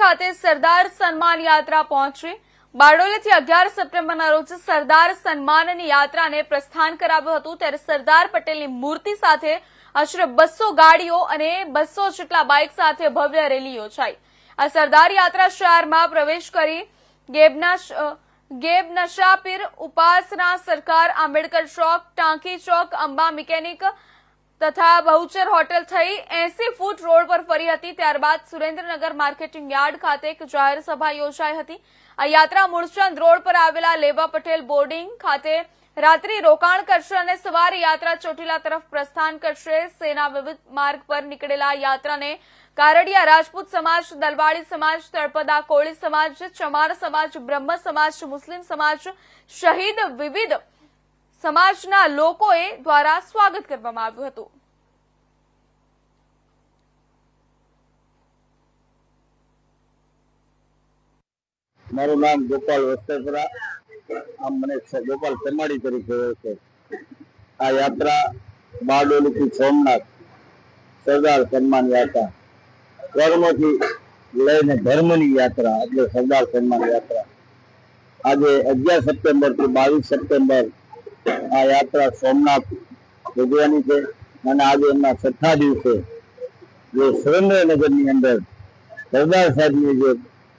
ખાતે સરદાર સન્માન યાત્રા પહોંચી. બારડોલીથી અગિયાર સપ્ટેમ્બરના રોજ સરદાર સન્માનની યાત્રાને પ્રસ્થાન કરાવ્યું હતું. ત્યારે સરદાર પટેલની મૂર્તિ સાથે આશરે બસો ગાડીઓ અને બસો જેટલા બાઇક સાથે ભવ્ય રેલી યોજાઈ. આ સરદાર યાત્રા શહેરમાં પ્રવેશ કરી ગેબના ગેબ નશાપીર ઉપાસના સરકાર આંબેડકર ચોક, ટાંકી ચોક, અંબા મિકેનિક તથા બહુચર હોટેલ થઈ એસી ફૂટ રોડ પર ફરી હતી. ત્યારબાદ સુરેન્દ્રનગર માર્કેટિંગ યાર્ડ ખાતે એક જાહેર સભા યોજાઈ હતી. આ યાત્રા મૂળચંદ રોડ પર આવેલા લેવા પટેલ બોર્ડિંગ ખાતે રાત્રિ રોકાણ કરશે અને સવારે યાત્રા ચોટીલા તરફ પ્રસ્થાન કરશે. સેના વિવિધ માર્ગ પર નીકળેલા યાત્રાને કારડિયા રાજપૂત સમાજ દલવાડી સમાજ, તળપદા કોળી સમાજ, ચમાર સમાજ, બ્રહ્મ સમાજ, મુસ્લિમ સમાજ શહીદ વિવિધ સમાજના લોકોએ દ્વારા સ્વાગત કરવામાં આવ્યું હતું. મારું નામ ગોપાલ વસ્તેપરા આમ મને ગોપાલ કમાડી તરીકે ઓળખે આ યાત્રા બારડોલીથી સોમનાથ, સરદાર સન્માન યાત્રા. કર્મથી લઈને ધર્મની યાત્રા, એટલે સરદાર સન્માન યાત્રા. આજે અગિયાર સપ્ટેમ્બરથી બાવીસ સપ્ટેમ્બર આ યાત્રા સોમનાથ યોજવાની છે અને આજે એમના છઠ્ઠા દિવસે જે સુરેન્દ્રનગરની અંદર સરદાર સાહેબની જે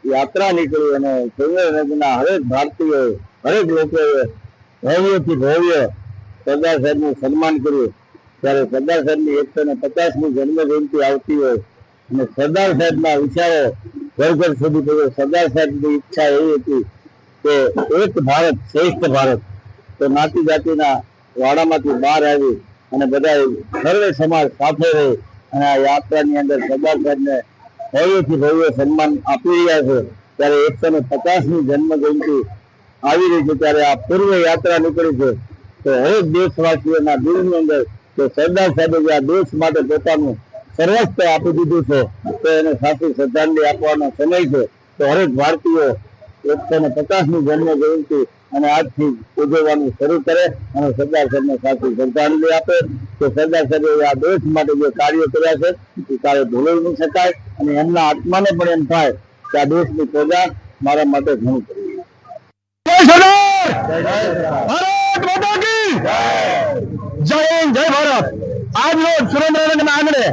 યાત્રા નીકળી અને સુરેન્દ્રનગરના હરેક ભારતીયોએ હરેક લોકોએ ભવ્યથી ભવ્ય સરદાર સાહેબનું સન્માન કર્યું. ત્યારે સરદાર સાહેબની એકસો ને પચાસમી જન્મ જયંતિ આવતી હોય અને સરદાર સાહેબના વિચારો ઘર ઘર સુધી પહોંચે. સરદાર સાહેબની ઈચ્છા એવી હતી કે એક ભારત શ્રેષ્ઠ ભારત તો નાતી જાતિના વાડામાંથી બહાર આવી અને બધા સર્વે સમાજ સાથે રહી અને આ યાત્રાની અંદર સરદાર સાહેબને ભવ્યથી ભવ્ય સન્માન આપી રહ્યા છે. ત્યારે એકસો ને પચાસની જન્મજયંતિ આવી રહી છે. ત્યારે આ પૂર્વ યાત્રા નીકળી છે. તો હરેક દેશવાસીઓના દિલની અંદર કે સરદાર સાહેબે આ દેશ માટે પોતાનું સર્વસ્વ આપી દીધું છે. તો એને સાચી શ્રદ્ધાંજલિ આપવાનો સમય છે. તો હરેક ભારતીયો એકસો ને પચાસમી જન્મ જયંતિ અને આજથી ઉજવવાનું શરૂ કરે અને સરદાર સાહેબને સાચી શ્રદ્ધાંજલિ આપે કે સરદાર સાહેબે આ દેશ માટે જે કાર્યો કર્યા છે, એ કાર્ય ભૂલી નહીં શકાય અને એમના આત્માને પણ એમ થાય કે આ દેશની પ્રજા મારા માટે ઘણું કરી જય જય! ભારત! આજ રોજ સુરેન્દ્રનગરના આંગણે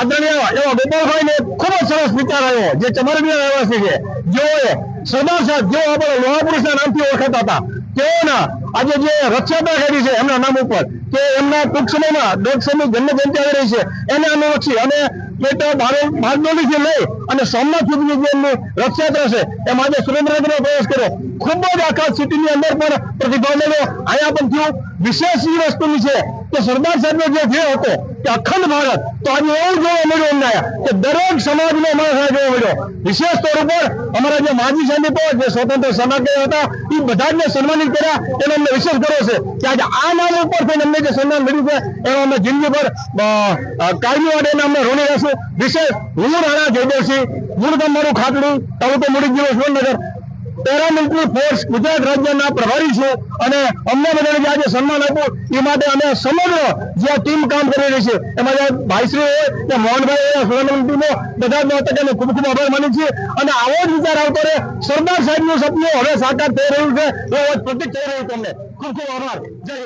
આદરણીય એવા ગોપાલભાઈ ને ખૂબ જ સરસ વિચાર આવ્યો, જે ચમરબીના રહેવાસી છે. જેઓએ સરદાર સાહેબ જેઓ આપણે લોહાપુરુષના નામથી ઓળખાતા હતા, તેઓના આજે જે રથયાત્રા કરી છે એમના નામ ઉપર કે એમના ટૂંક સમયમાં જયંતિ આવી રહી છે. એને અનુલક્ષી અને પેટ બારડોલીથી લઈ અને સોમનાથ રથયાત્રા છે, એમાં આજે સુરેન્દ્રનગરનો પ્રવેશ કર્યો. ખૂબ જ આખા સિટીની અંદર પણ પ્રતિભાવ મળ્યો અહીંયા પણ થયું. વિશેષ એ વસ્તુની છે કે સરદાર સાહેબનો જે ધ્યેય હતો કે અખંડ ભારત, તો આજે એવું જોવા મળ્યું અમને કે દરેક સમાજનો માણસ જોવા મળ્યો. વિશેષ તौर ઉપર અમારા જે માજી સૈનિકો જે સ્વતંત્ર સેનાનીઓ હતા, એ બધા જ સન્માનિત કર્યા. એનો અમને વિશેષ ગર્વ છે કે આજે આ નામ ઉપર થઈને અમને જે સન્માન મળ્યું છે, એનો અમે જિંદગી પર કાયમી માટે અમને ઋણી રહેશું વિશેષ હું રાણા જયદેવસિંહ ગામ મારું ખાટડી, તાલુકો મૂડી જિલ્લો સુરેન્દ્રનગર. પેરામિલિટરી ફોર્સ ગુજરાત રાજ્યના પ્રભારી છે અને અમને બધાને આજે સન્માન આપ્યું એ માટે અમે સમગ્ર જે ટીમ કામ કરી રહી છે એમાં ભાઈશ્રી હોય કે મોહનભાઈ સુરેન્દ્રનગર ટીમો, બધા જ તકે ખૂબ ખૂબ આભાર માની છીએ. અને આવો જ વિચાર આવતો રહે, સરદાર સાહેબનું સપનું હવે સાકાર થઈ રહ્યું છે, એવો પ્રતિક થઈ રહ્યું તમને ખૂબ ખૂબ આભાર. જય